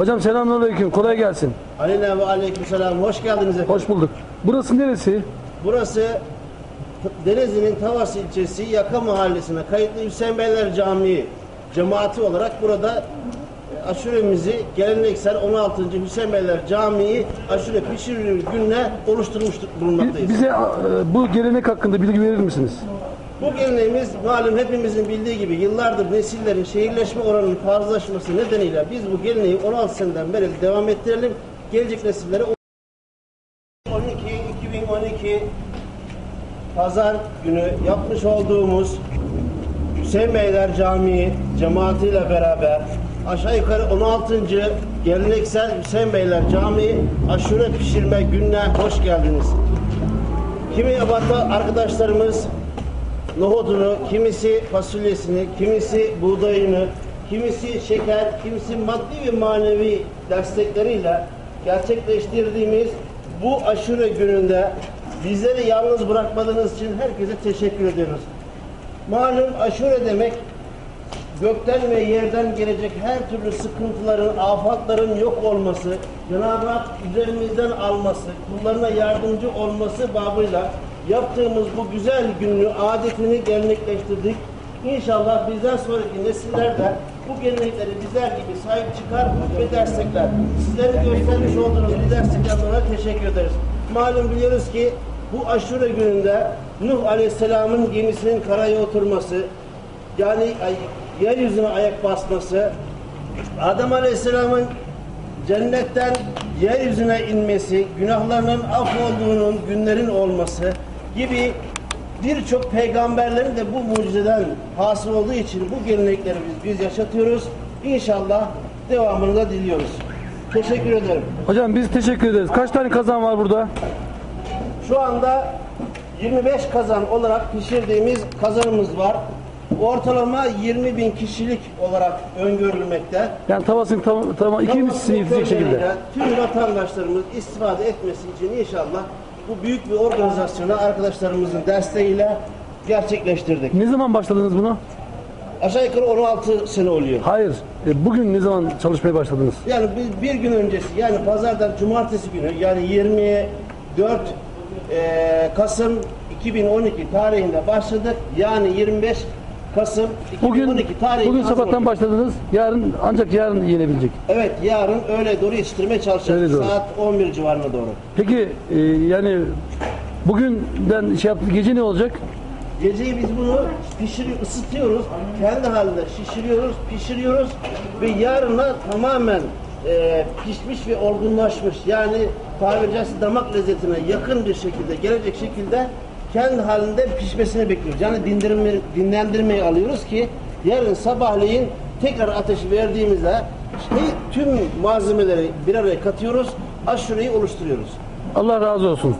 Hocam selamünaleyküm. Kolay gelsin. Aleyna ve aleykümselam. Hoş geldiniz efendim. Hoş bulduk. Burası neresi? Burası Denizli'nin Tavas ilçesi Yaka Mahallesi'ne kayıtlı Hüseyin Beyler Camii cemaati olarak burada e, aşuremizi geleneksel 16. Hüseyin Beyler Camii aşure pişirilir gününe oluşturmuş bulunmaktayız. Bize e, bu gelenek hakkında bilgi verir misiniz? Bu geleneğimiz malum hepimizin bildiği gibi yıllardır nesillerin şehirleşme oranının fazlalaşması nedeniyle biz bu geleneği 16 seneden beri devam ettirelim. Gelecek nesillere 12 2012 Pazar günü yapmış olduğumuz Hüseyin Beyler Camii cemaatiyle beraber aşağı yukarı 16. geleneksel Hüseyin Beyler Camii aşure pişirme gününe hoş geldiniz. Kimi yabatta arkadaşlarımız nohudunu, kimisi fasulyesini, kimisi buğdayını, kimisi şeker, kimisi maddi ve manevi destekleriyle gerçekleştirdiğimiz bu aşure gününde bizleri yalnız bırakmadığınız için herkese teşekkür ediyoruz. Malum aşure demek gökten ve yerden gelecek her türlü sıkıntıların, afatların yok olması, Cenab-ı Hak üzerimizden alması, kullarına yardımcı olması babıyla yaptığımız bu güzel günü, adetini gelenekleştirdik. İnşallah bizden sonraki nesiller de bu gelenekleri bizler gibi sahip çıkar ve destekler. Sizlerin göstermiş olduğunuz bu dolayı teşekkür ederiz. Malum biliyoruz ki bu aşure gününde Nuh Aleyhisselam'ın gemisinin karaya oturması, yani yeryüzüne ayak basması, Adem Aleyhisselam'ın cennetten yeryüzüne inmesi, günahlarının af olduğunun günlerin olması gibi birçok peygamberlerin de bu mucizeden hasıl olduğu için bu gelenekleri biz, biz yaşatıyoruz. İnşallah devamını da diliyoruz. Teşekkür ederim. Hocam biz teşekkür ederiz. Kaç tane kazan var burada? Şu anda 25 kazan olarak pişirdiğimiz kazanımız var. Ortalama 20 bin kişilik olarak öngörülmekte. Yani tavasını tam, tam iki mislisini yetecek şekilde. Tüm vatandaşlarımız istifade etmesi için inşallah bu büyük bir organizasyonu arkadaşlarımızın desteğiyle gerçekleştirdik. Ne zaman başladınız bunu? Aşağı yukarı 16 sene oluyor. Hayır. E, Bugün ne zaman çalışmaya başladınız? Yani bir, bir gün öncesi yani pazardan cumartesi günü yani 24 eee, Kasım 2012 tarihinde başladık. Yani 25 Kasım 2012 Bugün tarihi bugün sabahtan başladınız. Yarın ancak yarın yenebilecek. Evet yarın öğle doğru yetiştirmeye çalışacağız. Öyle doğru. Saat 11 civarına doğru. Peki e, yani bugünden şey yaptı gece ne olacak? Geceyi biz bunu pişiriyor, ısıtıyoruz. Kendi halinde şişiriyoruz, pişiriyoruz ve yarına tamamen e, pişmiş ve olgunlaşmış yani tabiri caizse damak lezzetine yakın bir şekilde gelecek şekilde kendi halinde pişmesini bekliyoruz. Yani dindirme, dinlendirmeyi alıyoruz ki yarın sabahleyin tekrar ateşi verdiğimizde işte tüm malzemeleri bir araya katıyoruz, aşureyi oluşturuyoruz. Allah razı olsun.